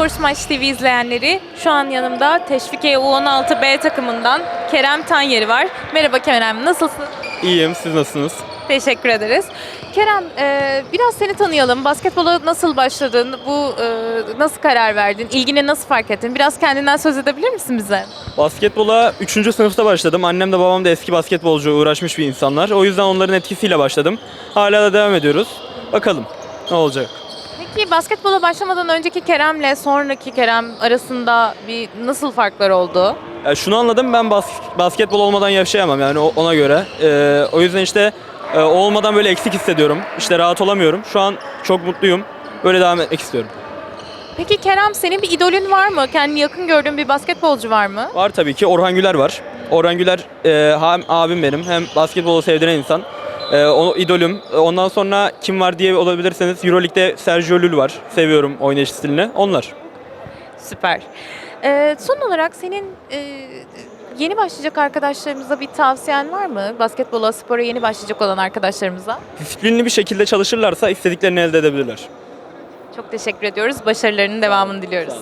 Spor Smaç TV izleyenleri şu an yanımda Teşvikiye U16B takımından Kerem Tanyeri var. Merhaba Kerem, nasılsın? İyiyim, siz nasılsınız? Teşekkür ederiz. Kerem, e, biraz seni tanıyalım. Basketbola nasıl başladın? Bu e, nasıl karar verdin? İlgini nasıl fark ettin? Biraz kendinden söz edebilir misin bize? Basketbola 3. sınıfta başladım. Annem de babam da eski basketbolcu uğraşmış bir insanlar. O yüzden onların etkisiyle başladım. Hala da devam ediyoruz. Bakalım ne olacak. Peki basketbola başlamadan önceki Kerem'le sonraki Kerem arasında bir nasıl farklar oldu? Ya şunu anladım ben bas- basketbol olmadan yaşayamam yani ona göre. Ee, o yüzden işte e, olmadan böyle eksik hissediyorum. İşte rahat olamıyorum. Şu an çok mutluyum. Böyle devam etmek istiyorum. Peki Kerem senin bir idolün var mı? Kendini yakın gördüğün bir basketbolcu var mı? Var tabii ki Orhan Güler var. Orhan Güler e, hem abim benim hem basketbolu sevdiren insan. E, o idolüm. E, Ondan sonra kim var diye olabilirseniz Euroleague'de Sergio Llull var. Seviyorum oynayış stilini. Onlar. Süper. Ee, son olarak senin e, yeni başlayacak arkadaşlarımıza bir tavsiyen var mı? Basketbola, spora yeni başlayacak olan arkadaşlarımıza. Disiplinli bir şekilde çalışırlarsa istediklerini elde edebilirler. Çok teşekkür ediyoruz. Başarılarının devamını diliyoruz.